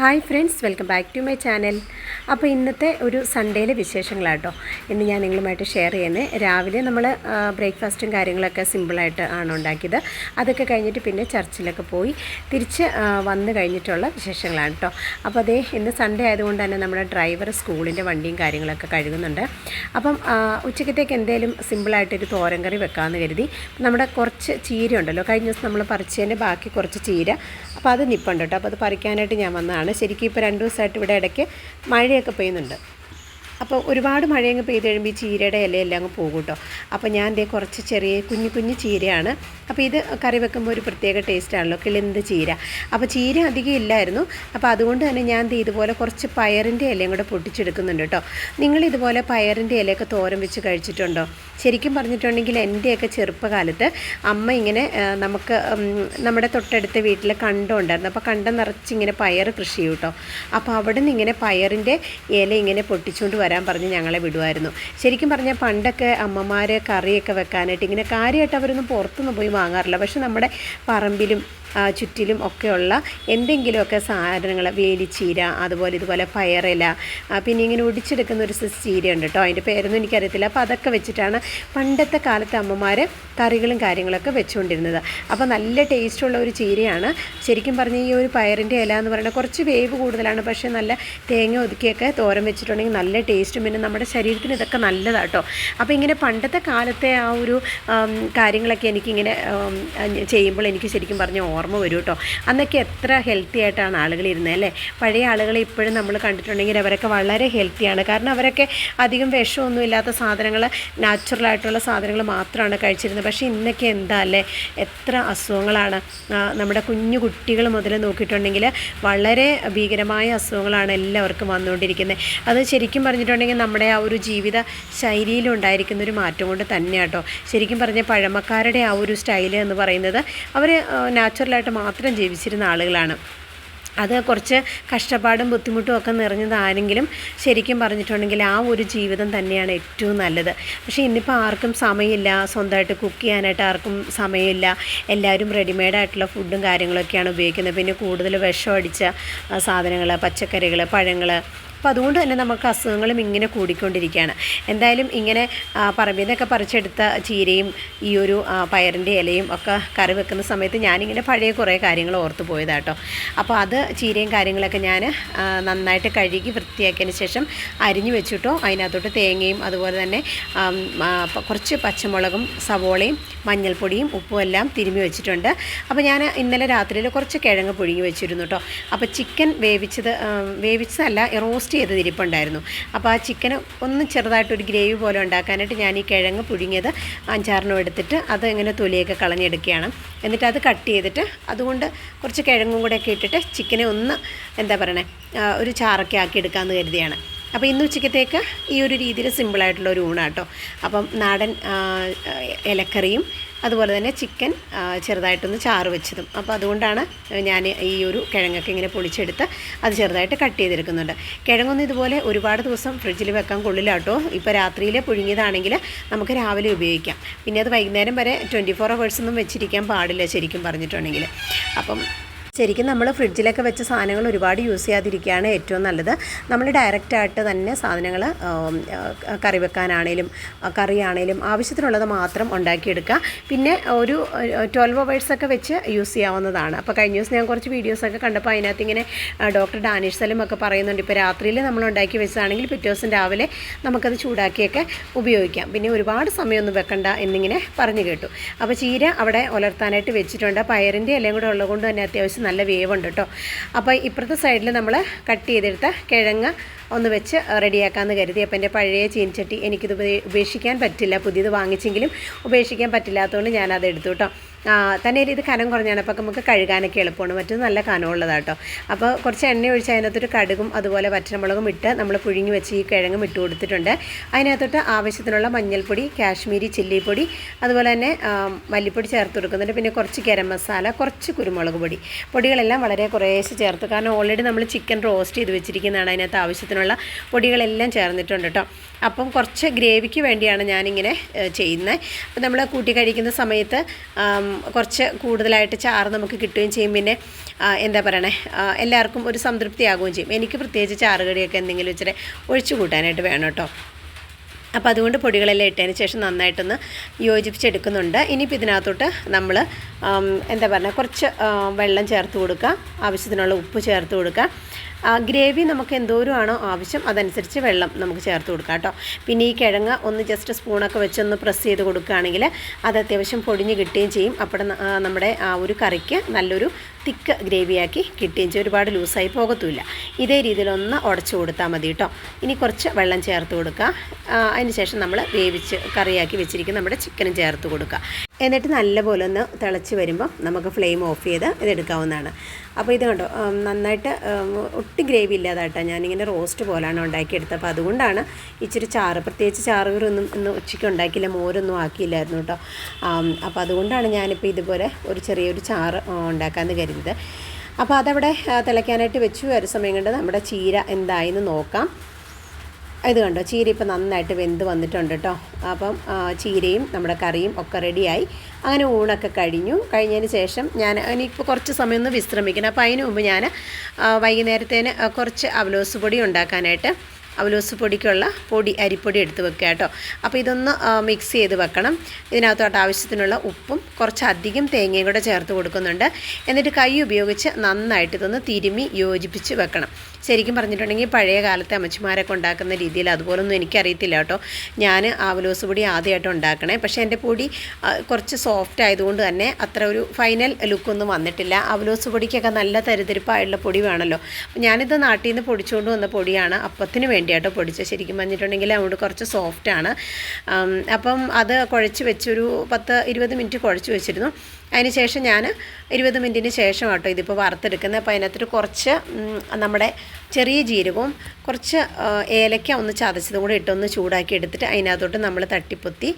Hi friends welcome back to my channel അപ്പോൾ ഇന്നത്തെ ഒരു സൺഡേയിലെ വിശേഷങ്ങളാട്ടോ. ഇന്ന് ഞാൻ നിങ്ങളുമായിട്ട് ഷെയർ ചെയ്യുന്നത് രാവിലെ നമ്മൾ ബ്രേക്ക്ഫാസ്റ്റും കാര്യങ്ങളൊക്കെ സിമ്പിളായിട്ട് ആണ് ഉണ്ടാക്കിയത്. അതൊക്കെ കഴിഞ്ഞിട്ട് പിന്നെ ചർച്ചിലൊക്കെ പോയി തിരിച്ച് വന്നു കഴിഞ്ഞിട്ടുള്ള വിശേഷങ്ങളാണ് കേട്ടോ അപ്പോൾ അതേ ഇന്ന് സൺഡേ ആയതുകൊണ്ട് തന്നെ നമ്മുടെ ഡ്രൈവർ സ്കൂളിന്റെ വണ്ടിയും കാര്യങ്ങളൊക്കെ കഴുകുന്നുണ്ട്. അപ്പം ഉച്ചക്കത്തേക്ക് എന്തെങ്കിലും സിമ്പിളായിട്ടൊരു തോരൻ കറി വെക്കാമെന്ന് കരുതി. നമ്മുടെ കുറച്ച് ചീര ഉണ്ടല്ലോ കഴിഞ്ഞ ദിവസം നമ്മൾ പറിച്ചതിന്റെ ബാക്കി കുറച്ച് ചീര. അപ്പോൾ അത് നിപ്പുണ്ട് കേട്ടോ. അപ്പോൾ അത് പറിക്കാനായിട്ട് ഞാൻ വന്നതാണ്. ശരിക്കും ഇപ്പോൾ രണ്ട് ദിവസമായിട്ട് ഇവിടെ ഇടയ്ക്ക് മഴയൊക്കെ പെയ്യുന്നുണ്ട്. അപ്പോൾ ഒരുപാട് മഴയങ്ങ് പെയ്ത് കഴിയുമ്പോൾ ഈ ചീരയുടെ ഇലയെല്ലാം അങ്ങ് പോകും കേട്ടോ. അപ്പോൾ ഞാൻ ദേ കുറച്ച് ചെറിയ കുഞ്ഞു കുഞ്ഞു ചീരയാണ്. അപ്പോൾ ഇത് കറി വെക്കുമ്പോൾ ഒരു പ്രത്യേക ടേസ്റ്റാണല്ലോ കിളിന്ത് ചീര. അപ്പോൾ ചീര അധികം ഇല്ലായിരുന്നു. അപ്പോൾ അതുകൊണ്ട് തന്നെ ഞാൻ ദേ ഇതുപോലെ കുറച്ച് പയറിന്റെ ഇലയും കൂടെ പൊട്ടിച്ചെടുക്കുന്നുണ്ട് കേട്ടോ. നിങ്ങൾ ഇതുപോലെ പയറിന്റെ ഇലയൊക്കെ തോരൻ വെച്ച് കഴിച്ചിട്ടുണ്ടോ? ശരിക്കും പറഞ്ഞിട്ടുണ്ടെങ്കിൽ എന്റെയൊക്കെ ചെറുപ്പകാലത്ത് അമ്മ ഇങ്ങനെ നമുക്ക് നമ്മുടെ തൊട്ടടുത്ത വീട്ടിൽ കണ്ടുണ്ടായിരുന്നു അപ്പോൾ കണ്ടം നിറച്ചിങ്ങനെ പയർ കൃഷി ചെയ്യും കേട്ടോ. അപ്പോൾ അവിടെ നിന്ന് ഇങ്ങനെ പയറിന്റെ ഇല ഇങ്ങനെ പൊട്ടിച്ചുകൊണ്ട് വരാൻ പറഞ്ഞ് ഞങ്ങളെ വിടുമായിരുന്നു ശരിക്കും പറഞ്ഞാൽ പണ്ടൊക്കെ അമ്മമാർ കറിയൊക്കെ വെക്കാനായിട്ട് ഇങ്ങനെ കാര്യമായിട്ട് അവരൊന്നും പുറത്തുനിന്ന് പോയി വാങ്ങാറില്ല. പക്ഷെ നമ്മുടെ പറമ്പിലും ചുറ്റിലും ഒക്കെയുള്ള എന്തെങ്കിലുമൊക്കെ സാധനങ്ങൾ വേലിച്ചീര അതുപോലെ ഇതുപോലെ പയറില പിന്നെ ഇങ്ങനെ ഒടിച്ചെടുക്കുന്ന ഒരു ചീര ഉണ്ട് കേട്ടോ അതിന്റെ പേരൊന്നും എനിക്കറിയത്തില്ല. അപ്പോൾ അതൊക്കെ വെച്ചിട്ടാണ് പണ്ടത്തെ കാലത്ത് അമ്മമാർ കറികളും കാര്യങ്ങളൊക്കെ വെച്ചുകൊണ്ടിരുന്നത്. അപ്പോൾ നല്ല ടേസ്റ്റുള്ള ഒരു ചീരയാണ്. ശരിക്കും പറഞ്ഞാൽ ഈ ഒരു പയറിന്റെ ഇല എന്ന് പറയുന്നത് കുറച്ച് വേവ് കൂടുതലാണ്. പക്ഷേ നല്ല തേങ്ങ ഒതുക്കിയൊക്കെ തോരൻ വെച്ചിട്ടുണ്ടെങ്കിൽ നല്ല ടേസ്റ്റും പിന്നെ നമ്മുടെ ശരീരത്തിന് ഇതൊക്കെ നല്ലതാണ് കേട്ടോ അപ്പോൾ ഇങ്ങനെ പണ്ടത്തെ കാലത്തെ ആ ഒരു കാര്യങ്ങളൊക്കെ എനിക്കിങ്ങനെ ചെയ്യുമ്പോൾ എനിക്ക് ശരിക്കും പറഞ്ഞാൽ ഓർമ്മ വരും കേട്ടോ അന്നൊക്കെ എത്ര ഹെൽത്തി ആയിട്ടാണ് ആളുകൾ ഇരുന്നത് അല്ലേ? പഴയ ആളുകളെ ഇപ്പോഴും നമ്മൾ കണ്ടിട്ടുണ്ടെങ്കിൽ അവരൊക്കെ വളരെ ഹെൽത്തിയാണ് കാരണം അവരൊക്കെ അധികം വിഷമൊന്നും ഇല്ലാത്ത സാധനങ്ങൾ നാച്ചുറലായിട്ടുള്ള സാധനങ്ങൾ മാത്രമാണ് കഴിച്ചിരുന്നത്. പക്ഷേ ഇന്നൊക്കെ എന്താ അല്ലേ? എത്ര അസുഖങ്ങളാണ്. നമ്മുടെ കുഞ്ഞു കുട്ടികൾ മുതൽ നോക്കിയിട്ടുണ്ടെങ്കിൽ വളരെ ഭീകരമായ അസുഖങ്ങളാണ് എല്ലാവർക്കും വന്നുകൊണ്ടിരിക്കുന്നത്. അത് ശരിക്കും പറഞ്ഞിട്ടുണ്ടെങ്കിൽ നമ്മുടെ ആ ഒരു ജീവിത ശൈലിയിലുണ്ടായിരിക്കുന്ന ഒരു മാറ്റം കൊണ്ട് തന്നെയാട്ടോ. ശരിക്കും പറഞ്ഞാൽ പഴമക്കാരുടെ ആ ഒരു സ്റ്റൈൽ എന്ന് പറയുന്നത് അവർ നാച്ചുറലായിട്ട് മാത്രം ജീവിച്ചിരുന്ന ആളുകളാണ്. അത് കുറച്ച് കഷ്ടപ്പാടും ബുദ്ധിമുട്ടും ഒക്കെ നിറഞ്ഞതാണെങ്കിലും ശരിക്കും പറഞ്ഞിട്ടുണ്ടെങ്കിൽ ആ ഒരു ജീവിതം തന്നെയാണ് ഏറ്റവും നല്ലത്. പക്ഷേ ഇന്നിപ്പോൾ ആർക്കും സമയമില്ല സ്വന്തമായിട്ട് കുക്ക് ചെയ്യാനായിട്ട് ആർക്കും സമയമില്ല. എല്ലാവരും റെഡിമെയ്ഡായിട്ടുള്ള ഫുഡും കാര്യങ്ങളൊക്കെയാണ് ഉപയോഗിക്കുന്നത്. പിന്നെ കൂടുതൽ വിഷം അടിച്ച സാധനങ്ങൾ പച്ചക്കറികൾ പഴങ്ങൾ അപ്പോൾ അതുകൊണ്ട് തന്നെ നമുക്ക് അസുഖങ്ങളും ഇങ്ങനെ കൂടിക്കൊണ്ടിരിക്കുകയാണ്. എന്തായാലും ഇങ്ങനെ പറമ്പിൽ പറിച്ചെടുത്ത ചീരയും ഈ ഒരു പയറിന്റെ ഇലയും ഒക്കെ കറി വെക്കുന്ന സമയത്ത് ഞാനിങ്ങനെ പഴയ കുറേ കാര്യങ്ങൾ ഓർത്ത് പോയതാട്ടോ. അപ്പോൾ അത് ചീരയും കാര്യങ്ങളൊക്കെ ഞാൻ നന്നായിട്ട് കഴുകി വൃത്തിയാക്കിയതിന് ശേഷം അരിഞ്ഞു വെച്ചിട്ടോ അതിനകത്തോട്ട് തേങ്ങയും അതുപോലെ തന്നെ കുറച്ച് പച്ചമുളകും സവോളയും മഞ്ഞൾപ്പൊടിയും ഉപ്പും എല്ലാം തിരുമ്മി വെച്ചിട്ടുണ്ട്. അപ്പോൾ ഞാൻ ഇന്നലെ രാത്രിയിൽ കുറച്ച് കിഴങ്ങ് പുഴുങ്ങി വെച്ചിരുന്നു കേട്ടോ അപ്പോൾ ചിക്കൻ വേവിച്ചത് വേവിച്ചതല്ല റോസ്റ്റ് ചെയ്തത് ഇരിപ്പുണ്ടായിരുന്നു അപ്പോൾ ആ ചിക്കൻ ഒന്ന് ചെറുതായിട്ടൊരു ഗ്രേവി പോലെ ഉണ്ടാക്കാനായിട്ട് ഞാൻ ഈ കിഴങ്ങ് പുഴുങ്ങിയത് അഞ്ചാറിനും എടുത്തിട്ട് അത് ഇങ്ങനെ തൊലിയൊക്കെ കളഞ്ഞെടുക്കുകയാണ്. എന്നിട്ട് അത് കട്ട് ചെയ്തിട്ട് അതുകൊണ്ട് കുറച്ച് കിഴങ്ങും കൂടെയൊക്കെ ഇട്ടിട്ട് ചിക്കനെ ഒന്ന് എന്താ പറയണേ ഒരു ചാറൊക്കെ ആക്കി എടുക്കാമെന്ന് കരുതിയാണ്. അപ്പോൾ ഇന്ന് ഉച്ചക്കത്തേക്ക് ഈ ഒരു രീതിയിൽ സിമ്പിളായിട്ടുള്ള ഒരു ഊണാണ് കേട്ടോ അപ്പം നാടൻ ഇലക്കറിയും അതുപോലെ തന്നെ ചിക്കൻ ചെറുതായിട്ടൊന്ന് ചാറ് വെച്ചതും. അപ്പോൾ അതുകൊണ്ടാണ് ഞാൻ ഈ ഒരു കിഴങ്ങൊക്കെ ഇങ്ങനെ പൊളിച്ചെടുത്ത് അത് ചെറുതായിട്ട് കട്ട് ചെയ്തെടുക്കുന്നുണ്ട്. കിഴങ്ങൊന്നും ഇതുപോലെ ഒരുപാട് ദിവസം ഫ്രിഡ്ജിൽ വെക്കാൻ കൊള്ളില്ല കേട്ടോ. ഇപ്പോൾ രാത്രിയിൽ പുഴുങ്ങിയതാണെങ്കിൽ നമുക്ക് രാവിലെ ഉപയോഗിക്കാം. പിന്നെ അത് വൈകുന്നേരം വരെ ട്വന്റി ഫോർ ഒന്നും വെച്ചിരിക്കാൻ പാടില്ല ശരിക്കും പറഞ്ഞിട്ടുണ്ടെങ്കിൽ. അപ്പം ശരിക്കും നമ്മൾ ഫ്രിഡ്ജിലൊക്കെ വെച്ച സാധനങ്ങൾ ഒരുപാട് യൂസ് ചെയ്യാതിരിക്കുകയാണ് ഏറ്റവും നല്ലത്. നമ്മൾ ഡയറക്റ്റായിട്ട് തന്നെ സാധനങ്ങൾ കറി വെക്കാനാണേലും കറിയാണേലും ആവശ്യത്തിനുള്ളത് മാത്രം ഉണ്ടാക്കിയെടുക്കുക. പിന്നെ ഒരു ട്വൽവ് അവേഴ്സൊക്കെ വെച്ച് യൂസ് ചെയ്യാവുന്നതാണ്. അപ്പോൾ കഴിഞ്ഞ ദിവസം ഞാൻ കുറച്ച് വീഡിയോസൊക്കെ കണ്ടപ്പോൾ അതിനകത്ത് ഇങ്ങനെ ഡോക്ടർ ഡാനിഷ് സലും ഒക്കെ പറയുന്നുണ്ട് ഇപ്പോൾ രാത്രിയിൽ നമ്മൾ ഉണ്ടാക്കി വെച്ചതാണെങ്കിൽ പിറ്റേ ദിവസം രാവിലെ നമുക്കത് ചൂടാക്കിയൊക്കെ ഉപയോഗിക്കാം. പിന്നെ ഒരുപാട് സമയമൊന്നും വെക്കണ്ട എന്നിങ്ങനെ പറഞ്ഞു കേട്ടു. അപ്പോൾ ചീര അവിടെ ഉലർത്താനായിട്ട് വെച്ചിട്ടുണ്ട്. പയറിന്റെ എല്ലാം കൂടെ ഉള്ളതുകൊണ്ട് തന്നെ അത്യാവശ്യം നല്ല വേവുണ്ട് കേട്ടോ. അപ്പോൾ ഇപ്പുറത്തെ സൈഡിൽ നമ്മൾ കട്ട് ചെയ്തെടുത്ത കിഴങ്ങ് ഒന്ന് വെച്ച് റെഡിയാക്കാമെന്ന് കരുതി. അപ്പം എന്റെ പഴയ ചീനച്ചട്ടി എനിക്കിത് ഉപേക്ഷിക്കാൻ പറ്റില്ല. പുതിയത് വാങ്ങിച്ചെങ്കിലും ഉപേക്ഷിക്കാൻ പറ്റില്ലാത്തതുകൊണ്ട് ഞാനത് എടുത്തു കേട്ടോ. തന്നെ ഇത് കനം കുറഞ്ഞാണ്. അപ്പോൾ നമുക്ക് കഴുകാനൊക്കെ എളുപ്പമാണ്. മറ്റത് നല്ല കനമുള്ളതാണ് കേട്ടോ. അപ്പോൾ കുറച്ച് എണ്ണ ഒഴിച്ച് അതിനകത്തൊരു കടുകും അതുപോലെ പച്ചമുളകും ഇട്ട് നമ്മൾ പുഴുങ്ങി വെച്ച് ഈ കിഴങ്ങും ഇട്ട് കൊടുത്തിട്ടുണ്ട്. അതിനകത്തോട്ട് ആവശ്യത്തിനുള്ള മഞ്ഞൾപ്പൊടി കാശ്മീരി ചില്ലിപ്പൊടി അതുപോലെ തന്നെ മല്ലിപ്പൊടി ചേർത്ത് കൊടുക്കുന്നുണ്ട്. പിന്നെ കുറച്ച് ഗരം മസാല കുറച്ച് കുരുമുളക് പൊടി. പൊടികളെല്ലാം വളരെ കുറേശ്ശെ ചേർത്ത്. കാരണം ഓൾറെഡി നമ്മൾ ചിക്കൻ റോസ്റ്റ് ചെയ്ത് വെച്ചിരിക്കുന്നതാണ് അതിനകത്ത് ആവശ്യത്തിനുള്ള പൊടികളെല്ലാം ചേർന്നിട്ടുണ്ട് കേട്ടോ അപ്പം കുറച്ച് ഗ്രേവിക്ക് വേണ്ടിയാണ് ഞാനിങ്ങനെ ചെയ്യുന്നത് അപ്പം നമ്മൾ കൂട്ടി കഴിക്കുന്ന സമയത്ത് കുറച്ച് കൂടുതലായിട്ട് ചാറ് നമുക്ക് കിട്ടുകയും ചെയ്യും. പിന്നെ എന്താ പറയണേ എല്ലാവർക്കും ഒരു സംതൃപ്തിയാകുകയും ചെയ്യും. എനിക്ക് പ്രത്യേകിച്ച് ചാറുകടിയൊക്കെ എന്തെങ്കിലും ഇച്ചിരി ഒഴിച്ചു കൂട്ടാനായിട്ട് വേണം കേട്ടോ അപ്പോൾ അതുകൊണ്ട് പൊടികളെല്ലാം ഇട്ടതിന് ശേഷം നന്നായിട്ടൊന്ന് യോജിപ്പിച്ചെടുക്കുന്നുണ്ട്. ഇനിയിപ്പോൾ ഇതിനകത്തോട്ട് നമ്മൾ എന്താ പറയുക കുറച്ച് വെള്ളം ചേർത്ത് കൊടുക്കുക. ആവശ്യത്തിനുള്ള ഉപ്പ് ചേർത്ത് കൊടുക്കുക. ഗ്രേവി നമുക്ക് എന്തോരം ആണോ ആവശ്യം അതനുസരിച്ച് വെള്ളം നമുക്ക് ചേർത്ത് കൊടുക്കാം കേട്ടോ. പിന്നെ ഈ കിഴങ്ങ് ഒന്ന് ജസ്റ്റ് സ്പൂണൊക്കെ വെച്ചൊന്ന് പ്രസ് ചെയ്ത് കൊടുക്കുകയാണെങ്കിൽ അത് അത്യാവശ്യം പൊടിഞ്ഞ് കിട്ടുകയും ചെയ്യും. അപ്പോൾ നമ്മുടെ ആ ഒരു കറിക്ക് നല്ലൊരു തിക്ക് ഗ്രേവിയാക്കി കിട്ടുകയും ചെയ്യും. ഒരുപാട് ലൂസായി പോകത്തുമില്ല. ഇതേ രീതിയിലൊന്ന് ഉടച്ചു കൊടുത്താൽ മതി കേട്ടോ. ഇനി കുറച്ച് വെള്ളം ചേർത്ത് കൊടുക്കുക. ആ, അതിന് ശേഷം നമ്മൾ വേവിച്ച് കറിയാക്കി വെച്ചിരിക്കുന്ന നമ്മുടെ ചിക്കനും ചേർത്ത് കൊടുക്കുക. എന്നിട്ട് നല്ലപോലെ ഒന്ന് തിളച്ച് വരുമ്പോൾ നമുക്ക് ഫ്ലെയിം ഓഫ് ചെയ്ത് ഇതെടുക്കാവുന്നതാണ് അപ്പോൾ ഇത് കണ്ടോ നന്നായിട്ട് ഒട്ടും ഗ്രേവി ഇല്ലാതായിട്ടാണ് ഞാനിങ്ങനെ റോസ്റ്റ് പോലാണ് ഉണ്ടാക്കിയെടുത്തത്. അപ്പോൾ അതുകൊണ്ടാണ് ഇച്ചിരി ചാറ് പ്രത്യേകിച്ച് ചാറുകളൊന്നും ഇന്ന് ഉച്ചയ്ക്ക് ഉണ്ടാക്കിയില്ല മോരൊന്നും ആക്കിയില്ലായിരുന്നു കേട്ടോ. അപ്പോൾ അതുകൊണ്ടാണ് ഞാനിപ്പോൾ ഇതുപോലെ ഒരു ചെറിയൊരു ചാറ് ഉണ്ടാക്കാമെന്ന് കരുതിയത്. അപ്പോൾ അതവിടെ തിളയ്ക്കാനായിട്ട് വെച്ചു. ഒരു സമയം കൊണ്ട് നമ്മുടെ ചീര എന്തായെന്ന് നോക്കാം. ഇത് കണ്ടോ? ചീര ഇപ്പം നന്നായിട്ട് വെന്ത് വന്നിട്ടുണ്ട് കേട്ടോ അപ്പം ചീരയും നമ്മുടെ കറിയും ഒക്കെ റെഡിയായി. അങ്ങനെ ഊണൊക്കെ കഴിഞ്ഞു. കഴിഞ്ഞതിന് ശേഷം ഞാൻ ഇനിയിപ്പോൾ കുറച്ച് സമയം ഒന്ന് വിശ്രമിക്കണം. അപ്പോൾ അതിന് മുമ്പ് ഞാൻ വൈകുന്നേരത്തേന് കുറച്ച് അവലോസ് പൊടി ഉണ്ടാക്കാനായിട്ട് അവലോസ് പൊടിക്കുള്ള പൊടി അരിപ്പൊടി എടുത്ത് വെക്കുക കേട്ടോ അപ്പോൾ ഇതൊന്ന് മിക്സ് ചെയ്ത് വെക്കണം. ഇതിനകത്തോട്ട് ആവശ്യത്തിനുള്ള ഉപ്പും കുറച്ചധികം തേങ്ങയും കൂടെ ചേർത്ത് കൊടുക്കുന്നുണ്ട്. എന്നിട്ട് കൈ ഉപയോഗിച്ച് നന്നായിട്ട് ഇതൊന്ന് തിരുമി യോജിപ്പിച്ച് വെക്കണം. ശരിക്കും പറഞ്ഞിട്ടുണ്ടെങ്കിൽ പഴയ കാലത്തെ അമ്മച്ചിമാരൊക്കെ ഉണ്ടാക്കുന്ന രീതിയിൽ അതുപോലൊന്നും എനിക്കറിയത്തില്ല കേട്ടോ. ഞാൻ ആവലോസ് പൊടി ആദ്യമായിട്ട് ഉണ്ടാക്കണേ. പക്ഷേ എന്റെ പൊടി കുറച്ച് സോഫ്റ്റ് ആയതുകൊണ്ട് തന്നെ അത്ര ഒരു ഫൈനൽ ലുക്കൊന്നും വന്നിട്ടില്ല. അവലോസ് പൊടിക്കൊക്കെ നല്ല തരിതരിപ്പായുള്ള പൊടി വേണമല്ലോ. ഞാനിത് നാട്ടിൽ നിന്ന് പൊടിച്ചുകൊണ്ട് വന്ന പൊടിയാണ് അപ്പത്തിന് വേണ്ടിയാട്ടോ പൊടിച്ചത്. ശരിക്കും പറഞ്ഞിട്ടുണ്ടെങ്കിൽ അതുകൊണ്ട് കുറച്ച് സോഫ്റ്റാണ് അപ്പം അത് കുഴച്ച് വെച്ചൊരു പത്ത് ഇരുപത് മിനിറ്റ് കുഴച്ച് വെച്ചിരുന്നു. അതിന് ശേഷം ഞാൻ ഇരുപത് മിനിറ്റിന് ശേഷം കേട്ടോ ഇതിപ്പോൾ വറുത്തെടുക്കുന്നത്. അപ്പോൾ അതിനകത്തൊരു കുറച്ച് നമ്മുടെ ചെറിയ ജീരകവും കുറച്ച് ഏലക്ക ഒന്ന് ചതച്ചതും കൂടി ഇട്ടൊന്ന് ചൂടാക്കി എടുത്തിട്ട് അതിനകത്തോട്ട് നമ്മൾ തട്ടിപ്പൊത്തി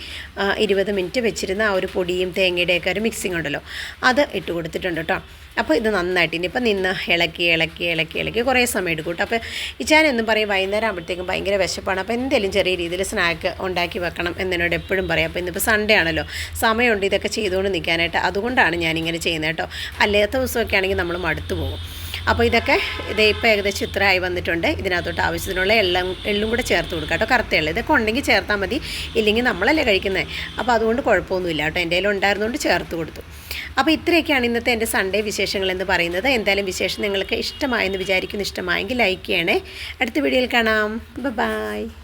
ഇരുപത് മിനിറ്റ് വെച്ചിരുന്ന ആ ഒരു പൊടിയും തേങ്ങയുടെയൊക്കെ ഒരു മിക്സിംഗ് ഉണ്ടല്ലോ അത് ഇട്ട് കൊടുത്തിട്ടുണ്ട് കേട്ടോ അപ്പോൾ ഇത് നന്നായിട്ട് ഇനിയിപ്പോൾ നിന്ന് ഇളക്കി ഇളക്കി ഇളക്കി ഇളക്കി കുറേ സമയം എടുക്കും കേട്ടോ. അപ്പോൾ ഇച്ചാൻ എന്നും പറയും വൈകുന്നേരം ആകുമ്പോഴത്തേക്കും ഭയങ്കര വിശപ്പാണ്. അപ്പോൾ എന്തെങ്കിലും ചെറിയ രീതിയിൽ സ്നാക്ക് ഉണ്ടാക്കി വെക്കണം എന്നോട് എപ്പോഴും പറയും. അപ്പോൾ ഇന്നിപ്പോൾ സൺഡേ ആണല്ലോ. സമയമുണ്ട് ഇതൊക്കെ ചെയ്തുകൊണ്ട് നിൽക്കാനായിട്ട് അതുകൊണ്ടാണ് ഞാനിങ്ങനെ ചെയ്യുന്നത് കേട്ടോ. അല്ലാത്ത ദിവസമൊക്കെ ആണെങ്കിൽ നമ്മൾ മടുത്തു പോകും. അപ്പോൾ ഇതൊക്കെ ഇതേ ഇപ്പോൾ ഏകദേശം ഇത്ര ആയി വന്നിട്ടുണ്ട്. ഇതിനകത്തോട്ട് ആവശ്യത്തിനുള്ള എള്ളും എള്ളും കൂടെ ചേർത്ത് കൊടുക്കുക കേട്ടോ. കറുത്ത എള്ള്. ഇതൊക്കെ ഉണ്ടെങ്കിൽ ചേർത്താൽ മതി. ഇല്ലെങ്കിൽ നമ്മളല്ലേ കഴിക്കുന്നത് അപ്പോൾ അതുകൊണ്ട് കുഴപ്പമൊന്നുമില്ല കേട്ടോ. എന്റെ ഉണ്ടായിരുന്നുകൊണ്ട് ചേർത്ത് കൊടുത്തു. അപ്പോൾ ഇത്രയൊക്കെയാണ് ഇന്നത്തെ എന്റെ സൺഡേ വിശേഷങ്ങൾ എന്ന് പറയുന്നത്. എന്തായാലും വിശേഷം നിങ്ങൾക്ക് ഇഷ്ടമായെന്ന് വിചാരിക്കുന്നു. ഇഷ്ടമായെങ്കിൽ ലൈക്ക് ചെയ്യണേ. അടുത്ത വീഡിയോയിൽ കാണാം. ബൈ